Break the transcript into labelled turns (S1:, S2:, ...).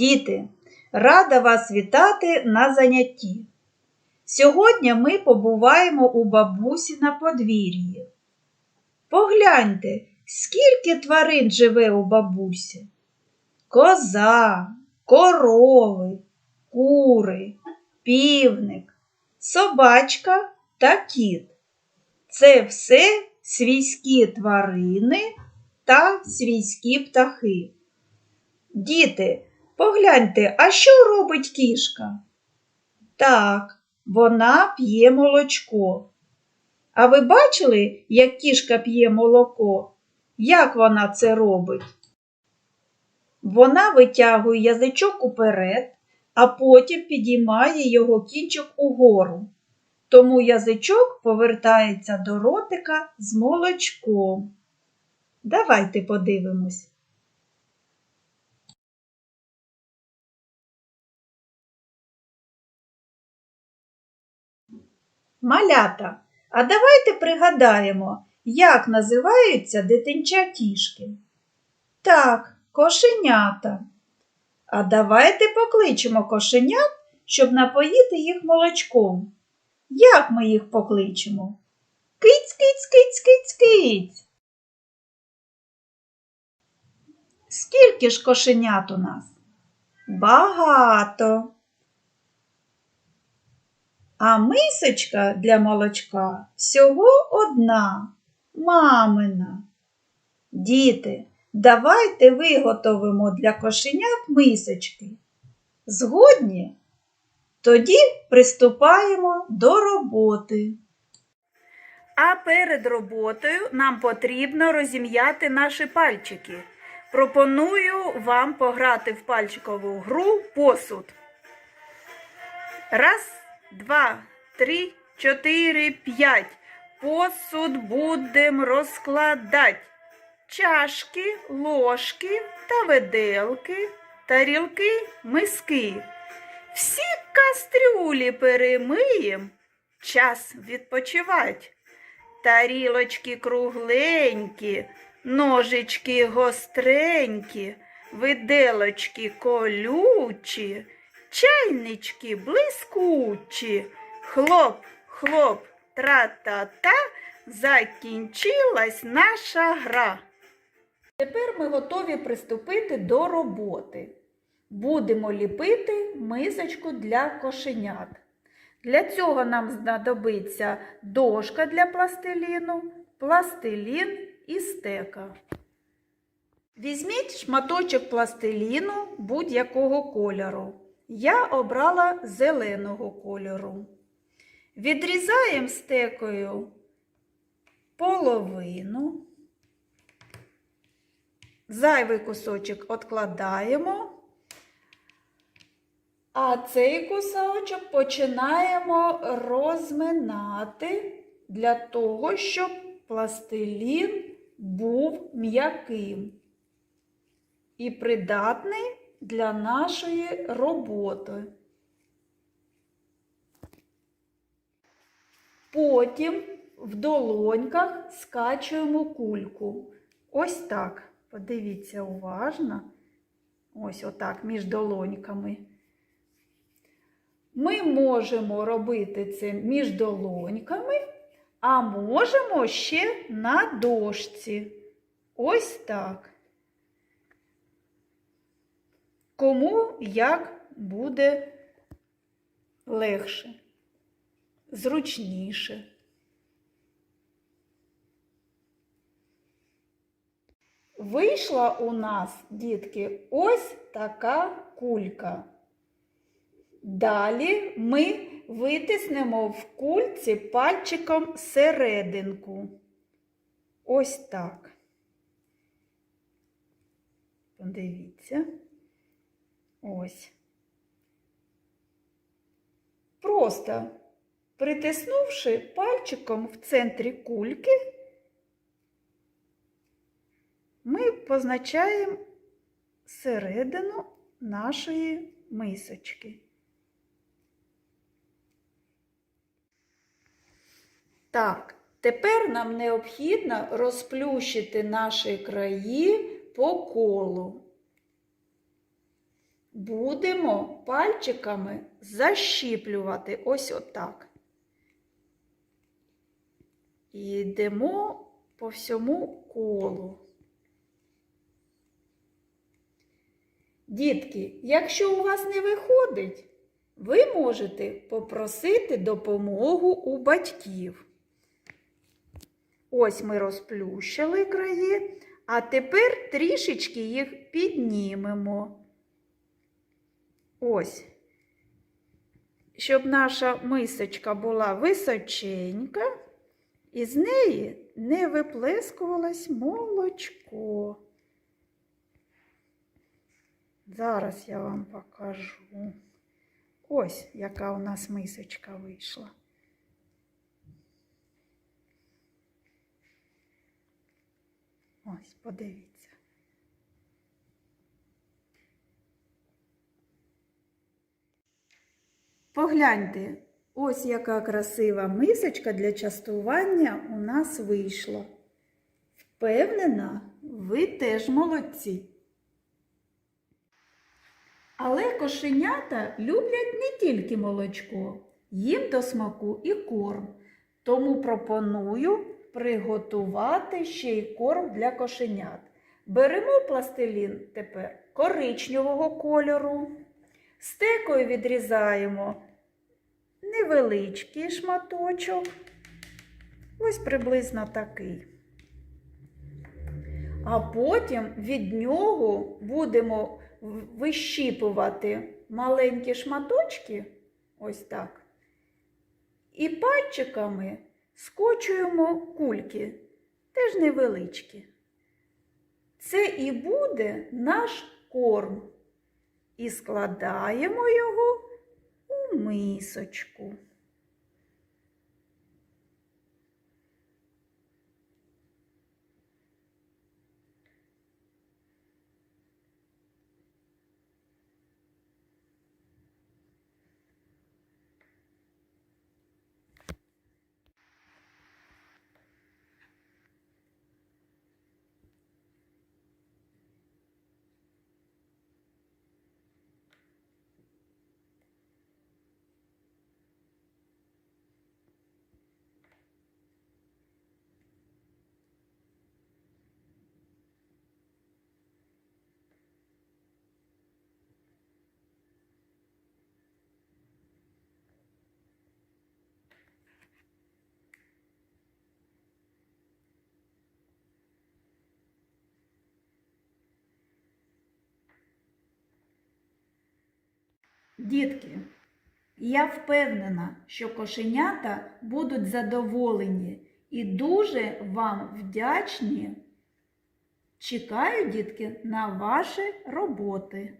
S1: Діти, рада вас вітати на занятті. Сьогодні ми побуваємо у бабусі на подвір'ї. Погляньте, скільки тварин живе у бабусі. Коза, корови, кури, півник, собачка та кіт. Це все свійські тварини та свійські птахи. Діти, погляньте, а що робить кішка? Так, вона п'є молочко. А ви бачили, як кішка п'є молоко? Як вона це робить? Вона витягує язичок уперед, а потім підіймає його кінчик угору. Тому язичок повертається до ротика з молочком. Давайте подивимось. Малята, а давайте пригадаємо, як називаються дитинча кішки. Так, кошенята. А давайте покличемо кошенят, щоб напоїти їх молочком. Як ми їх покличемо? Киць, киць, киць, киць, киць. Скільки ж кошенят у нас? Багато. А мисочка для молочка всього одна, мамина. Діти, давайте виготовимо для кошенят мисочки. Згодні? Тоді приступаємо до роботи. А перед роботою нам потрібно розім'яти наші пальчики. Пропоную вам пограти в пальчикову гру посуд. Раз, два, три, чотири, п'ять. Посуд будем розкладати. Чашки, ложки та виделки, тарілки, миски. Всі кастрюлі перемиєм, час відпочивать. Тарілочки кругленькі, ножички гостренькі, виделочки колючі, чайнички блискучі. Хлоп, хлоп, тра-та-та, закінчилась наша гра. Тепер ми готові приступити до роботи. Будемо ліпити мисочку для кошенят. Для цього нам знадобиться дошка для пластиліну, пластилін і стека. Візьміть шматочок пластиліну будь-якого кольору. Я обрала зеленого кольору. Відрізаємо стекою половину. Зайвий кусочок відкладаємо. А цей кусочок починаємо розминати для того, щоб пластилін був м'яким і придатний для нашої роботи. Потім в долоньках скачуємо кульку. Ось так. Подивіться уважно. Ось отак між долоньками. Ми можемо робити це між долоньками, а можемо ще на дошці. Ось так. Кому як буде легше, зручніше. Вийшла у нас, дітки, ось така кулька. Далі ми витиснемо в кульці пальчиком серединку. Ось так. Подивіться. Ось. Просто притиснувши пальчиком в центрі кульки, ми позначаємо середину нашої мисочки. Так, тепер нам необхідно розплющити наші краї по колу. Будемо пальчиками защіплювати ось отак. І йдемо по всьому колу. Дітки, якщо у вас не виходить, ви можете попросити допомогу у батьків. Ось ми розплющили краї, а тепер трішечки їх піднімемо. Ось. Щоб наша мисочка була височенька, і з неї не виплескувалось молочко. Зараз я вам покажу. Ось яка у нас мисочка вийшла. Ось, подивіться. Погляньте, ось яка красива мисочка для частування у нас вийшла. Впевнена, ви теж молодці. Але кошенята люблять не тільки молочко, їм до смаку і корм. Тому пропоную приготувати ще й корм для кошенят. Беремо пластилін тепер коричневого кольору, стекою відрізаємо невеличкий шматочок, ось приблизно такий. А потім від нього будемо вищіпувати маленькі шматочки, ось так. І пальчиками скочуємо кульки, теж невеличкі. Це і буде наш корм. І складаємо його у мисочку. Дітки, я впевнена, що кошенята будуть задоволені і дуже вам вдячні. Чекаю, дітки, на ваші роботи.